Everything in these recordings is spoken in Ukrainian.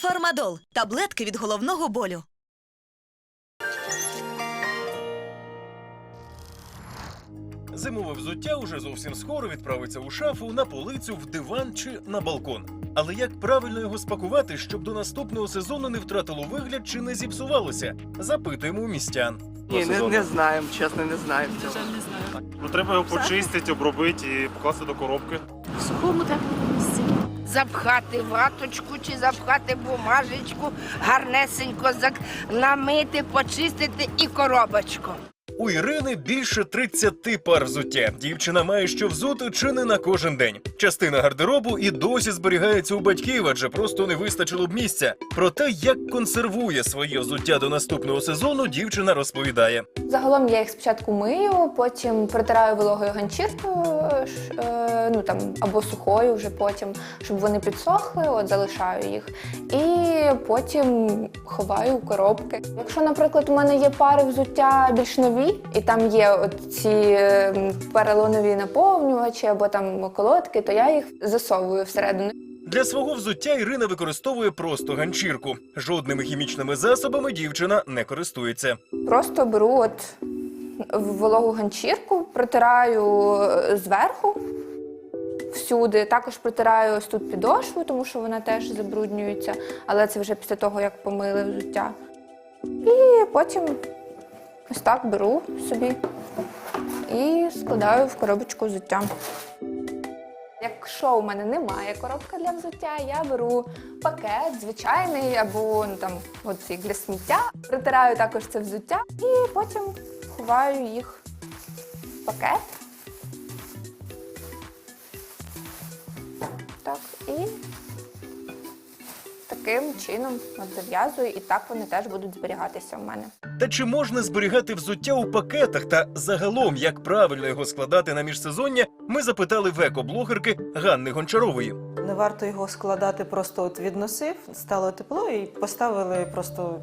Фармадол таблетки від головного болю. Зимове взуття уже зовсім скоро відправиться у шафу, на полицю, в диван чи на балкон. Але як правильно його спакувати, щоб до наступного сезону не втратило вигляд чи не зіпсувалося? Запитуємо у містян. Ні, не, не знаємо, чесно, не знаємо цього. Ну треба його почистити, обробити і покласти до коробки. В сухому теплому місці. Запхати ваточку чи запхати бумажечку, гарнесенько намити, почистити і коробочку. У Ірини більше 30 пар взуття. Дівчина має що взути чи не на кожен день. Частина гардеробу і досі зберігається у батьків, адже просто не вистачило б місця. Про те, як консервує своє взуття до наступного сезону, дівчина розповідає. Загалом я їх спочатку мию, потім протираю вологою ганчіркою, е, ну там або сухою вже потім, щоб вони підсохли, от залишаю їх. І потім ховаю у коробки. Якщо, наприклад, у мене є пари взуття більш нові, і там є от ці е, поролонові наповнювачі або там колодки, то я їх засовую всередину. Для свого взуття Ірина використовує просто ганчірку. Жодними хімічними засобами дівчина не користується. Просто беру от вологу ганчірку, протираю е, зверху всюди. Також протираю ось тут підошву, тому що вона теж забруднюється, але це вже після того, як помили взуття. І потім ось так беру собі і складаю в коробочку взуття. Якщо у мене немає коробки для взуття, я беру пакет звичайний або ну, там цей для сміття. Притираю також це взуття і потім ховаю їх в пакет. Так, і таким чином зав'язую, і так вони теж будуть зберігатися в мене. Та чи можна зберігати взуття у пакетах та загалом як правильно його складати на міжсезоння, ми запитали в екоблогерки Ганни Гончарової. Не варто його складати просто от відносив, стало тепло і поставили просто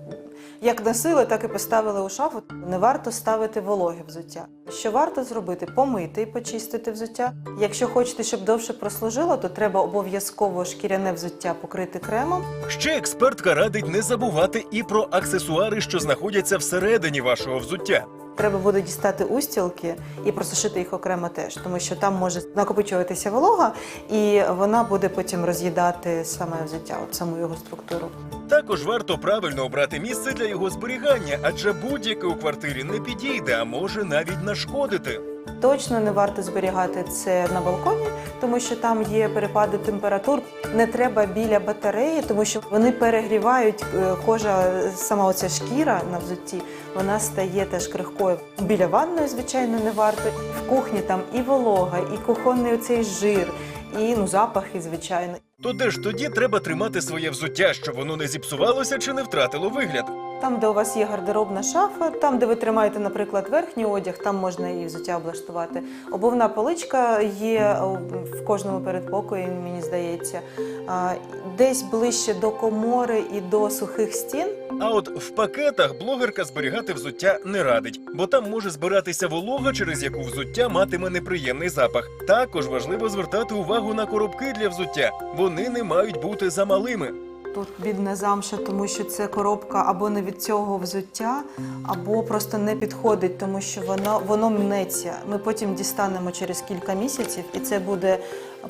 як носили, так і поставили у шафу. Не варто ставити вологе взуття. Що варто зробити? Помити і почистити взуття. Якщо хочете, щоб довше прослужило, то треба обов'язково шкіряне взуття покрити кремом. Ще експертка радить не забувати і про аксесуари, що знаходяться всередині вашого взуття. Треба буде дістати устілки і просушити їх окремо теж, тому що там може накопичуватися волога, і вона буде потім роз'їдати саме взуття, от саму його структуру. Також варто правильно обрати місце для його зберігання, адже будь-яке у квартирі не підійде, а може навіть нашкодити. Точно не варто зберігати це на балконі, тому що там є перепади температур. Не треба біля батареї, тому що вони перегрівають е, кожа, сама оця шкіра на взутті, вона стає теж крихкою. Біля ванної, звичайно, не варто. В кухні там і волога, і кухонний оцей жир, і ну запахи, звичайно. То де ж тоді треба тримати своє взуття, щоб воно не зіпсувалося чи не втратило вигляд? Там, де у вас є гардеробна шафа, там, де ви тримаєте, наприклад, верхній одяг, там можна і взуття облаштувати. Обувна поличка є в кожному передпокої, мені здається. Десь ближче до комори і до сухих стін. А от в пакетах блогерка зберігати взуття не радить, бо там може збиратися волога, через яку взуття матиме неприємний запах. Також важливо звертати увагу на коробки для взуття. Вони не мають бути замалими. Тут бідна замша, тому що це коробка або не від цього взуття, або просто не підходить, тому що воно, воно мнеться. Ми потім дістанемо через кілька місяців, і це буде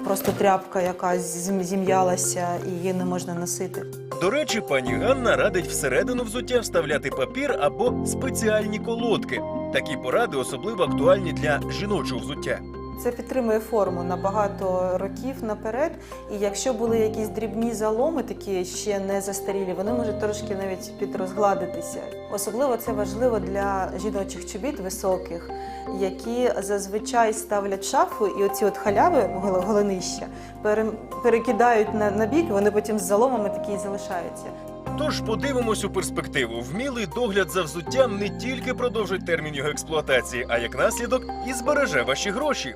просто тряпка, яка зім- зім'ялася, і її не можна носити. До речі, пані Ганна радить всередину взуття вставляти папір або спеціальні колодки. Такі поради особливо актуальні для жіночого взуття. Це підтримує форму на багато років наперед. І якщо були якісь дрібні заломи, такі ще не застарілі, вони можуть трошки навіть підрозгладитися. Особливо це важливо для жіночих чобіт високих, які зазвичай ставлять шафу, і оці от халяви гол- голенища перекидають на, на бік, і вони потім з заломами такі і залишаються. Тож подивимось у перспективу. Вмілий догляд за взуттям не тільки продовжить термін його експлуатації, а як наслідок і збереже ваші гроші.